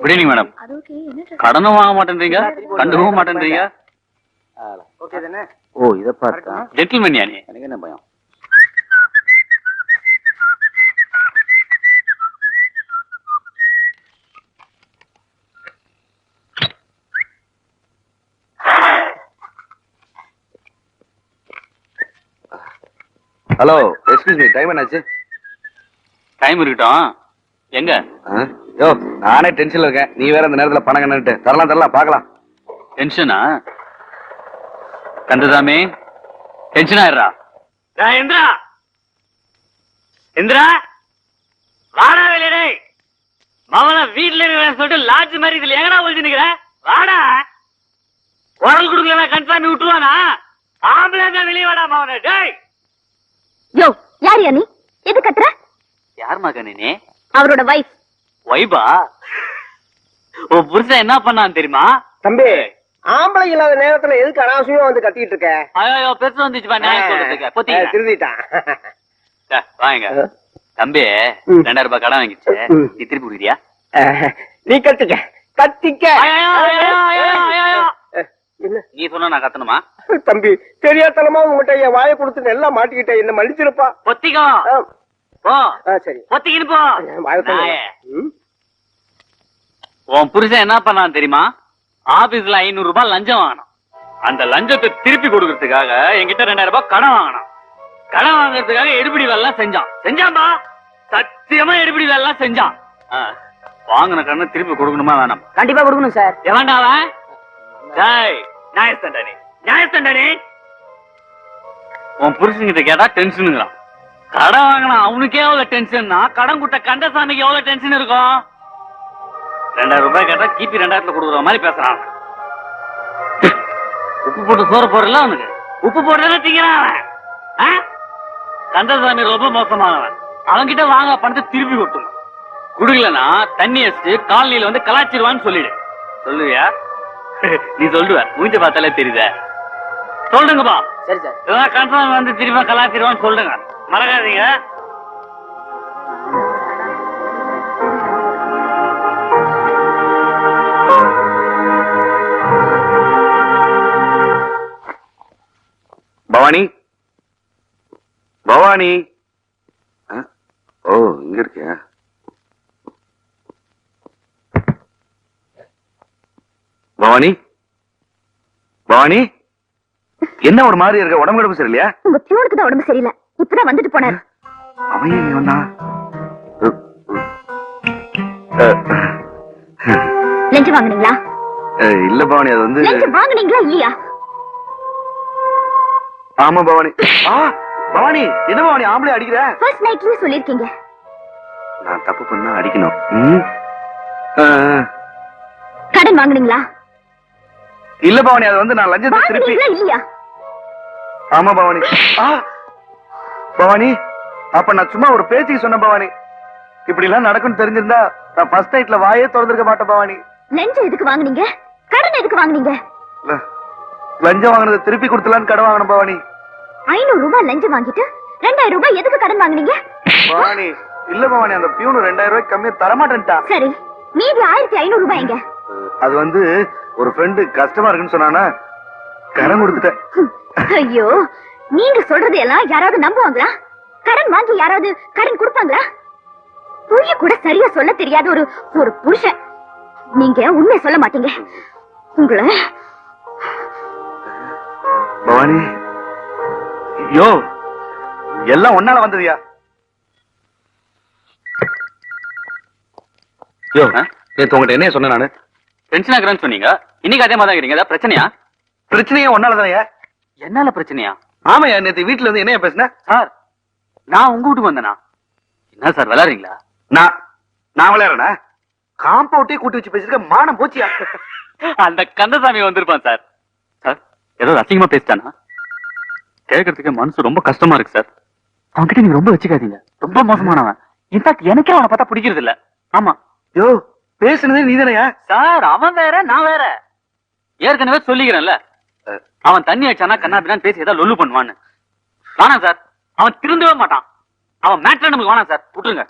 Good evening madam? கடனும் வாங்க மாட்டேன்றீங்க? கண்டுக்கவும் மாட்டேன்றீங்க? ஓகே தானே? ஓ இத பார்த்தா. ஜென்டில்மேன் யானி எனக்கு என்ன பயம்? ஹலோ எக்ஸ்கியூஸ் மீ டைம் என்னாச்சு? டைம் இருக்கட்டும். எங்க? யோ நானே டென்ஷன்ல இருக்கேன். நீ வேற இந்த நேரத்துல பணம் கண்ணுட்டு தரலாம் தரலாம் பார்க்கலாம். டென்ஷனா கந்ததாமே டென்ஷன் ஆயிடுறா. இந்திரா! இந்திரா! வாடா வெளியே மவன வீட்டுல இருக்கிற சொல்லிட்டு லாட்ஜ் மாதிரி இதுல எங்கடா ஒழிச்சு நிக்கிற வாடா! குரல் கொடுக்கல கன்ஃபார்ம் விட்டுருவானா? ஆம்பளை தான் வெளியே வாடா மவன. டேய்! யோ யார் நீ? எது கத்துற? யார் மகனே அவரோட வைஃப் வைபா உன் புருஷன் என்ன பண்ணான் தெரியுமா? தம்பி ஆம்பளை இல்லாத நேரத்துல எதுக்கு அனாவசியமா வந்து கத்திட்டு இருக்க? ஐயோ பெருசு வந்துச்சுப்பா நியாயம் சொல்றதுக்கு. பொத்தி திருந்திட்டான் வாங்க. தம்பி. ரெண்டாயிரம் ரூபாய் கடன் வாங்கிச்சு. நீ திருப்பி கொடுக்குறியா? நீ கத்திக்க. கத்திக்க. நீ சொன்னா நான் கத்தணுமா? தம்பி தெரியாதனமா உங்ககிட்ட என் வாயை கொடுத்து எல்லாம் மாட்டிக்கிட்டேன். என்ன மன்னிச்சிருப்பா. பொத்திக்கோ போ. சரி. போ. உன் புருஷன் என்ன பண்ணான் தெரியுமா? ஆபீஸ்ல ஐநூறு ரூபாய் லஞ்சம் வாங்கினான். அந்த லஞ்சத்தை திருப்பி கொடுக்கறதுக்காக என்கிட்ட ரெண்டாயிரம் ரூபாய் கடன் வாங்கினான். கடன் வாங்குறதுக்காக எடுபிடி வேலை செஞ்சான். செஞ்சான்பா சத்தியமா எடுபிடி வேலை செஞ்சான். வாங்கின கடனை திருப்பி கொடுக்கணுமா வேணாம்? கண்டிப்பா கொடுக்கணும் சார். எவன்டா அவன்? நியாயஸ்தண்டனே நியாயஸ்தண்டனே உன் புருஷன்கிட்ட கேட்டா டென்ஷனுங்கிறான் கடன் வாங்கினா அவனுக்கே எவ்வளவு டென்ஷன்னா கடன் கொடுத்த கந்தசாமிக்கு எவ்வளவு டென்ஷன் இருக்கும்? ரெண்டாயிரம் ரூபாய் கேட்டா கிபி ரெண்டாயிரத்துல கொடுக்குற மாதிரி பேசுறான். உப்பு போட்டு சோறு போடல அவனுக்கு? உப்பு போடுறத திங்கிறான்? கந்தசாமி ரொம்ப மோசமானவன். அவன்கிட்ட வாங்க பணத்தை திருப்பி கொடுத்துணும் குடுக்கலனா தண்ணி வச்சுட்டு காலனில வந்து கலாச்சிருவான்னு சொல்லிடு. சொல்லுவியா? நீ சொல்லுவ. மூஞ்ச பார்த்தாலே தெரியுதே. சொல்லுங்கப்பா. சரி சார். கன்ஃபார்ம் வந்து திரும்ப கலாச்சிருவான்னு சொல்லுங்க. மறக்காதீங்க. பவானி? பவானி? ஆ? ஓ இங்க இருக்கியா? பவானி? பவானி? என்ன ஒரு மாதிரி இருக்க? உடம்பு கிடப்பு சரியில்லையா? உங்க பியூனுக்கு தான் உடம்பு சரியில்லை. இப்பதான் வந்துட்டு போனாரு. அவன் ஏன் வந்தா லஞ்சம் வாங்குனீங்களா? இல்ல பவானி அது வந்து லஞ்சம் வாங்குனீங்களா இல்லையா? ஆமா பவானி. பவானி என்ன பவானி ஆம்பளை அடிக்கிற? ஃபர்ஸ்ட் நைட்ல சொல்லிருக்கீங்க நான் தப்பு பண்ணா அடிக்கணும். கடன் வாங்குனீங்களா? இல்ல பவானி அது வந்து நான் லஞ்சத்தை திருப்பி இல்லையா? ஆமா பவானி. பவானி அப்ப நான் சும்மா ஒரு பேச்சுக்கு சொன்னேன் பவானி. இப்படி எல்லாம் நடக்கும்னு தெரிஞ்சிருந்தா நான் ஃபர்ஸ்ட் நைட்ல வாயே திறந்திருக்க மாட்டேன் பவானி. லஞ்சம் எதுக்கு வாங்குனீங்க? கடன் எதுக்கு வாங்குனீங்க? லஞ்சம் வாங்கினதை திருப்பி கொடுத்தலான்னு கடன் வாங்கணும் பவானி. ஐநூறு ரூபாய் லஞ்சம் வாங்கிட்டு ரெண்டாயிரம் ரூபாய் எதுக்கு கடன் வாங்குனீங்க? பவானி இல்ல பவானி அந்த பியூனு ரெண்டாயிரம் ரூபாய்க்கு கம்மியா தரமாட்டேன்ட்டா. சரி மீதி ஆயிரத்தி ஐநூறு ரூபாய் எங்க? அது வந்து ஒரு ஃப்ரெண்டு கஷ்டமா இருக்குன்னு சொன்னானா கடன் கொடுத்துட்டேன். ஐயோ நீங்க சொல்றது எல்லாம் யாராவது நம்புவாங்களா? கடன் வாங்கி யாராவது கடன் கொடுப்பாங்களா? பொய்ய கூட சரியா சொல்ல தெரியாத ஒரு ஒரு புருஷன். நீங்க உண்மை சொல்ல மாட்டீங்க. உங்களை பவானி யோ எல்லாம் ஒன்னால வந்ததுயா? யோ? நேத்து உங்ககிட்ட என்ன சொன்னேன் நானு. டென்ஷன் ஆகுறேன்னு சொன்னீங்க? இன்னைக்கு அதே மாதிரி தான் இருக்கிறீங்க ஏதாவது பிரச்சனையா? பிரச்சனையே ஒன்னால தானே என்னால பிரச்சனையா? ஆமாயா நேத்து வீட்டுல வந்து என்ன பேசுன? சார் நான் உங்க வீட்டுக்கு வந்தேனா? என்ன சார் விளையாடுறீங்களா? நான் நான் விளையாடுறேனா? காம்பவுண்டே கூட்டி வச்சு பேசிருக்க மானம் போச்சியா? அந்த கந்தசாமி வந்திருப்பான் சார். சார் ஏதோ அசிங்கமா பேசிட்டானா? கேட்கறதுக்கு மனசு ரொம்ப கஷ்டமா இருக்கு சார். அவன்கிட்ட நீங்க ரொம்ப வச்சுக்காதீங்க. ரொம்ப மோசமானவன். இன்ஃபேக்ட் எனக்கே அவனை பார்த்தா பிடிக்கிறது இல்ல ஆமா. யோ பேசுனதே நீதானயா? சார் அவன் வேற நான் வேற. ஏற்கனவே சொல்லிக்கிறேன்ல. அவன் தண்ணி அடிச்சானா கண்ணா பின்னான்னு பேசி ஏதாவது லொல்லு பண்ணுவான்னு. வேணாம் சார். அவன் திருந்தவே மாட்டான். அவன் மேட்ரு நமக்கு வேணாம் சார். விட்டுருங்க.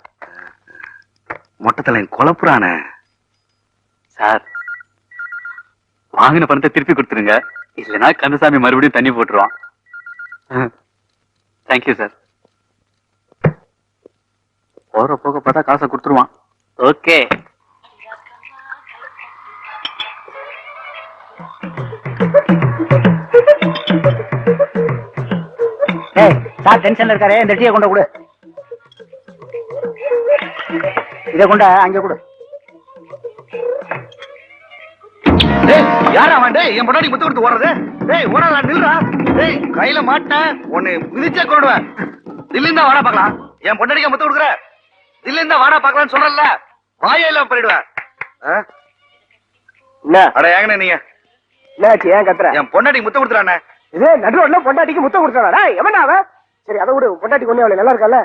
மொட்டத்துல குழப்புறானே. சார் வாங்கின பணத்தை திருப்பி கொடுத்துருங்க. இல்லைன்னா கந்தசாமி மறுபடியும் தண்ணி போட்டுருவான். தேங்க்யூ சார் போற போக பார்த்தா காசை கொடுத்துருவான். ஓகே சார் டென்ஷன்ல இருக்காரு இந்த டீயை கொண்டு கொடு. இதை கொண்டு அங்க கொடு. டேய் யாரா அவன்? டேய் என் முன்னாடி முத்து கொடுத்து ஓடுறது? டேய் ஓடாதா நில்றா. டேய் கையில மாட்டேன் உன்னை மிதிச்சே கொண்டுடுவேன் தில்லிருந்தா வாடா பார்க்கலாம். என் பொண்டாடிக்க முத்து கொடுக்குற? தில்லிருந்தா வாடா பார்க்கலாம்னு சொல்றல வாயே இல்லாம? என்ன? அட ஏங்கண்ணே நீங்க? என்னாச்சு ஏன் கத்துற? என் பொண்டாடி முத்து கொடுத்துறானே. இது நடுவுல பொண்டாட்டிக்கு முத்தம் கொடுத்தாடா எவனா அவ சரி அதை விடு. பொண்டாட்டி கொண்டு அவளை நல்லா இருக்கல?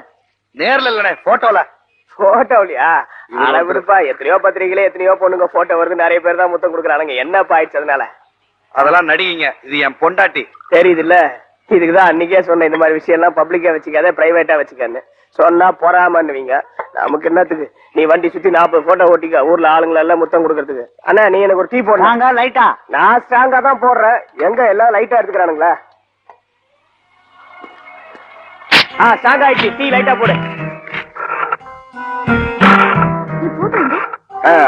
நேர்ல இல்லனே போட்டோல போட்டோலியா இவ்வளவு அட விடுப்பா. எத்தனையோ பத்திரிகையில எத்தனையோ பொண்ணுங்க போட்டோ வருது. நிறைய பேர் தான் முத்தம் கொடுக்குறானுங்க. என்னப்பா ஆயிடுச்சு அதனால? அதெல்லாம் நடிகைங்க. இது என் பொண்டாட்டி. தெரியுது இல்ல இதுக்குதான் அன்னைக்கே சொன்னேன் இந்த மாதிரி விஷயம் எல்லாம் பப்ளிக்கா வச்சுக்காத பிரைவேட்டா வச்சுக்கன்னு. சொன்னா பொறாமன்னுவீங்க. நமக்கு என்னத்துக்கு? நீ வண்டி சுத்தி நாற்பது போட்டோ ஓட்டிக்க. ஊர்ல ஆளுங்களை எல்லாம் முத்தம் கொடுக்கறதுக்கு. அண்ணா நீ எனக்கு ஒரு டீ போடணும் நாங்க லைட்டா நான் ஸ்ட்ராங்கா தான் போடுறேன். எங்க எல்லாம் லைட்டா எடுத்துக்கிறானுங்களா? ஆ ஸ்ட்ராங் ஆயிடுச்சு. டீ லைட்டா போடு.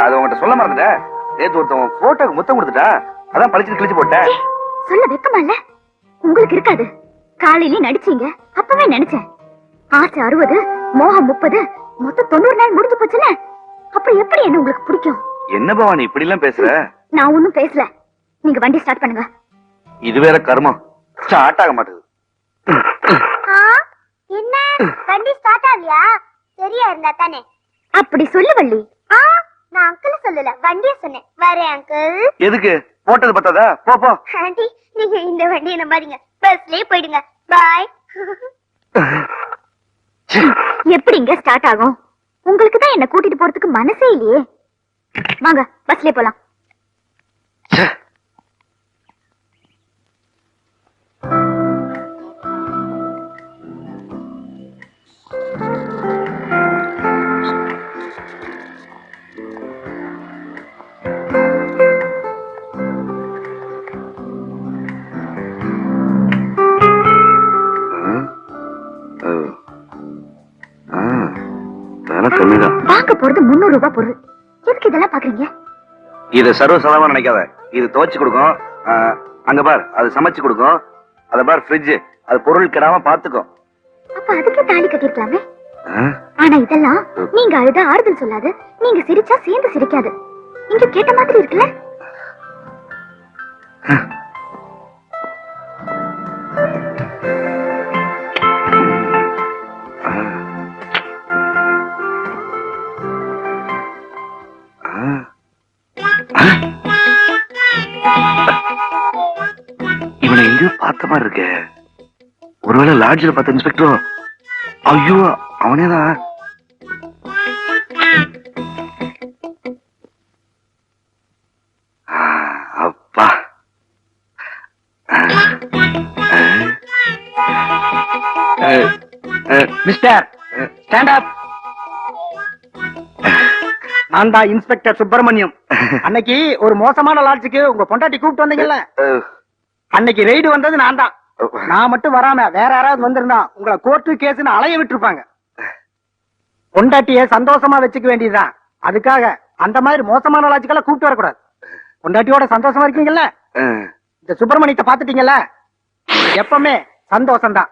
அது உங்ககிட்ட சொல்ல மறந்துட்டேன் நேத்து ஒருத்தன் போட்டோக்கு முத்தம் கொடுத்துட்டா அதான் பளிச்சு கிழிச்சு போட்டேன் சொல்ல வெக்கமா இல்ல? உங்களுக்கு இருக்காது. காலையில நடிச்சீங்க. அப்பவே நினைச்சேன். ஆசை அறுபது மோகம் முப்பது மொத்தம் தொண்ணூறு நாள் முடிஞ்சு போச்சுல அப்புறம் எப்படி என்ன உங்களுக்கு பிடிக்கும்? என்ன பவானி இப்படி எல்லாம் பேசுற? நான் ஒண்ணும் பேசல. நீங்க வண்டி ஸ்டார்ட் பண்ணுங்க. இது வேற கர்மம். ஸ்டார்ட் ஆக மாட்டேங்குது என்ன? வண்டி ஸ்டார்ட் ஆகலையா? சரியா இருந்தா தானே. அப்படி சொல்லு வள்ளி. நான் அங்கிள் சொல்லல. வண்டிய சொன்னேன். வரேன் அங்கிள் எதுக்கு? போட்டது பத்தாதா? போ போ. ஆண்டி நீங்க இந்த வண்டியை நம்பாதீங்க. பஸ்லயே போயிடுங்க. பாய் எப்படிங்க ஸ்டார்ட் ஆகும்? உங்களுக்கு தான் என்ன கூட்டிட்டு போறதுக்கு மனசே இல்லையே. வாங்க பஸ்லயே போலாம். கம்மிதான். வாங்க போறது முன்னூறு ரூபாய் பொருள். எதுக்கு இதெல்லாம் பாக்குறீங்க இத சர்வசாதாரணமா நினைக்காத. இது துவைச்சு கொடுக்கும். அங்க பார் அது சமைச்சு கொடுக்கும். அத பார் ஃப்ரிட்ஜ் அது பொருள் கெடாம பாத்துக்கும் அப்ப அதுக்கே தாலி கட்டிருக்கலாமே ஆ? ஆனா இதெல்லாம் நீங்க அழுத ஆறுதல் சொல்லாது. நீங்க சிரிச்சா சேர்ந்து சிரிக்காது. நீங்க கேட்ட மாதிரி இருக்குல்ல? எங்கேயோ பார்த்த மாதிரி இருக்கே. ஒருவேளை லாட்ஜில் பார்த்த இன்ஸ்பெக்டரோ ஐயோ அவனேதான் ஆ, அப்பா. மிஸ்டர் ஸ்டாண்ட் அப் நான் தான் இன்ஸ்பெக்டர் சுப்பிரமணியம். அன்னைக்கு ஒரு மோசமான லாட்ஜுக்கு உங்க பொண்டாட்டி கூப்பிட்டு வந்தீங்கல்ல? அன்னைக்கு ரெய்டு வந்தது நான் தான் நான் மட்டும் வராம வேற யாராவது வந்திருந்தா உங்களை கோர்ட்டு கேஸ்னு அலைய விட்டுருப்பாங்க. பொண்டாட்டிய சந்தோஷமா வச்சுக்க வேண்டியதுதான். அதுக்காக அந்த மாதிரி மோசமான லாட்ஜுக்கெல்லாம் கூப்பிட்டு வரக்கூடாது. பொண்டாட்டியோட சந்தோஷமா இருக்கீங்கல்ல? இந்த சுப்பிரமணியத்தை பாத்துட்டீங்கல்ல எப்பவுமே சந்தோஷம்தான்.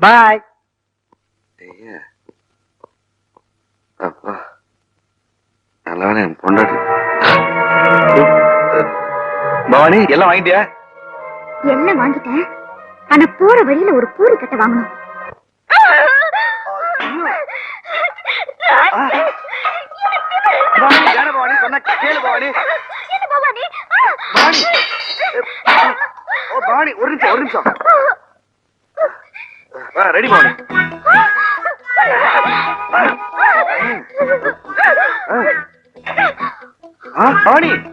பாய் அப்பா. நல்லவனே பொண்டாட்டி. பவானி எல்லாம் வாங்கிட்டியா? எல்லாம் வாங்கிட்டேன்? ஆனா போற வழியில ஒரு பூரி கட்ட வாங்கணும். பவானி ஒரு நிமிஷம் ஒரு நிமிஷம். ரெடி பவானி. ஆ, பவானி.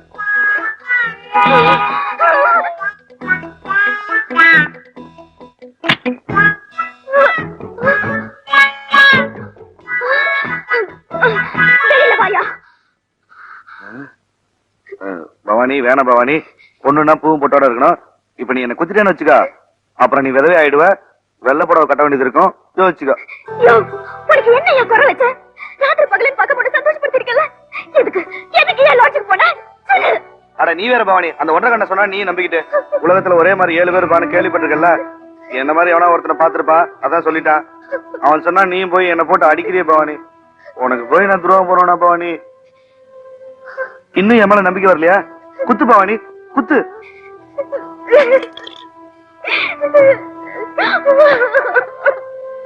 பவானி வேணாம் பவானி. பொண்ணுன்னா பூவும் பொட்டோட இருக்கணும். இப்ப நீ என்ன குத்திட்டேன்னு வச்சுக்கா. அப்புறம் நீ விதவை ஆயிடுவ. வெள்ளை புடவை கட்ட வேண்டியது இருக்கும். யோசிச்சுக்கோ. உனக்கு என்ன என் வச்ச? ராத்திரி பகலின் பார்க்க போட்டு சந்தோஷப்படுத்திருக்கல எதுக்கு? எதுக்கு ஏன் லாட்ஜுக்கு போன? அட நீ வேற பவானி. அந்த ஒன்றரை கண்ண சொன்னா நீ நம்பிக்கிட்டு. உலகத்துல ஒரே மாதிரி ஏழு பேர் இருப்பான்னு கேள்விப்பட்டிருக்கல என்ன மாதிரி எவனா ஒருத்தனை பாத்திருப்பா அதான் சொல்லிட்டான். அவன் சொன்னா நீ போய் என்ன போட்டு அடிக்கிறிய பவானி. உனக்கு போய் நான் துரோகம் போறவனா பவானி? இன்னும் என் மேல நம்பிக்கை வரலையா? குத்து பவானி. குத்து.